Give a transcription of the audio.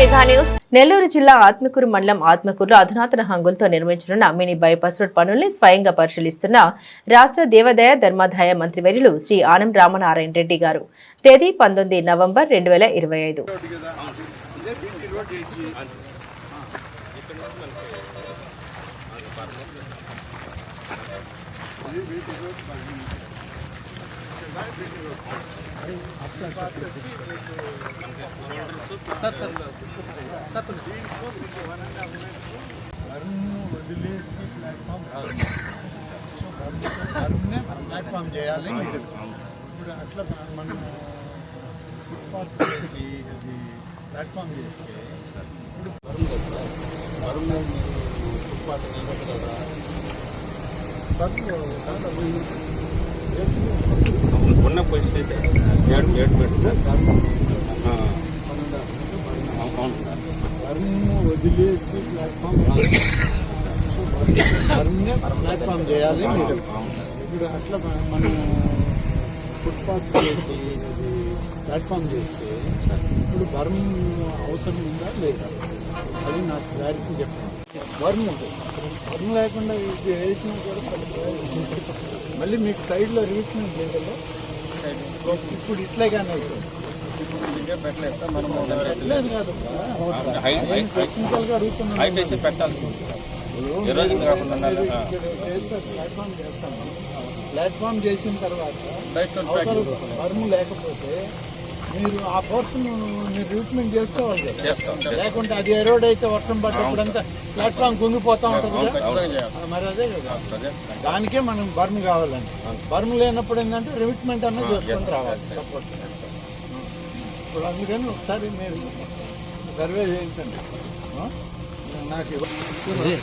News. Nellore జిల్లా ఆత్మకూరు మండలం ఆత్మకూరులో అధునాతన హంగులతో నిర్మించనున్న మినీ బైపాస్ రోడ్ పనుల్ని స్వయంగా పరిశీలిస్తున్న రాష్ట్ర దేవాదాయ ధర్మాదాయ మంత్రి వర్యులు శ్రీ ఆనం రామనారాయణ రెడ్డి గారు. తేదీ పంతొమ్మిది నవంబర్ రెండు వేల ఇరవై ఐదు. వదిలేసి ప్లాట్ఫామ్ రాదు సో ప్లాట్ఫామ్ చేయాలి ఇప్పుడు అట్లా మనం ఫుట్పాత్ చేసి అది ప్లాట్ఫామ్ చేస్తే ఇప్పుడు బర్మ్ ఫుట్పాత్ నిలబెట్టగలరా ఉన్న పొజిషన్ అయితే అవును సార్ బర్మ్ వదిలేసి ప్లాట్ఫామ్ ప్లాట్ఫామ్ చేయాలి ఇప్పుడు అట్లా మనం ఫుట్పాత్ చేసి అది ప్లాట్ఫామ్ చేస్తే ఇప్పుడు బర్మ్ అవసరం ఉందా లేదా? అది నాకు క్లారిటీ చెప్పండి. బర్మ్ ఉంటుంది బర్మ్ లేకుండా ఇది వేసినా కూడా. మళ్ళీ మీకు సైడ్లో రీచ్మెంట్ చేయగలరు ఇప్పుడు ఇట్లాగానే అవుతుంది లేదు కాదు హైట్ అయితే పెట్టాల్సి ఉంటుంది. ప్లాట్ఫామ్ చేస్తాము ప్లాట్ఫామ్ చేసిన తర్వాత లేకపోతే మీరు ఆ పోర్షన్ మీరు ట్రీట్మెంట్ చేసుకోవాలి లేకుంటే అది ఎరోడ్ అయితే వర్షం పడ్డప్పుడంతా ప్లాట్ఫామ్ కుంగిపోతా ఉంటుంది మరి అదే కదా. దానికే మనం బర్మ్ కావాలండి. బర్మ్ లేనప్పుడు ఏంటంటే రిమిట్మెంట్ అన్నది చేసుకొని రావాలి సపోర్ట్ ఇప్పుడు అందుకని ఒకసారి మీరు సర్వే చేయించండి. ఆ? నాకు ఇవ్వ-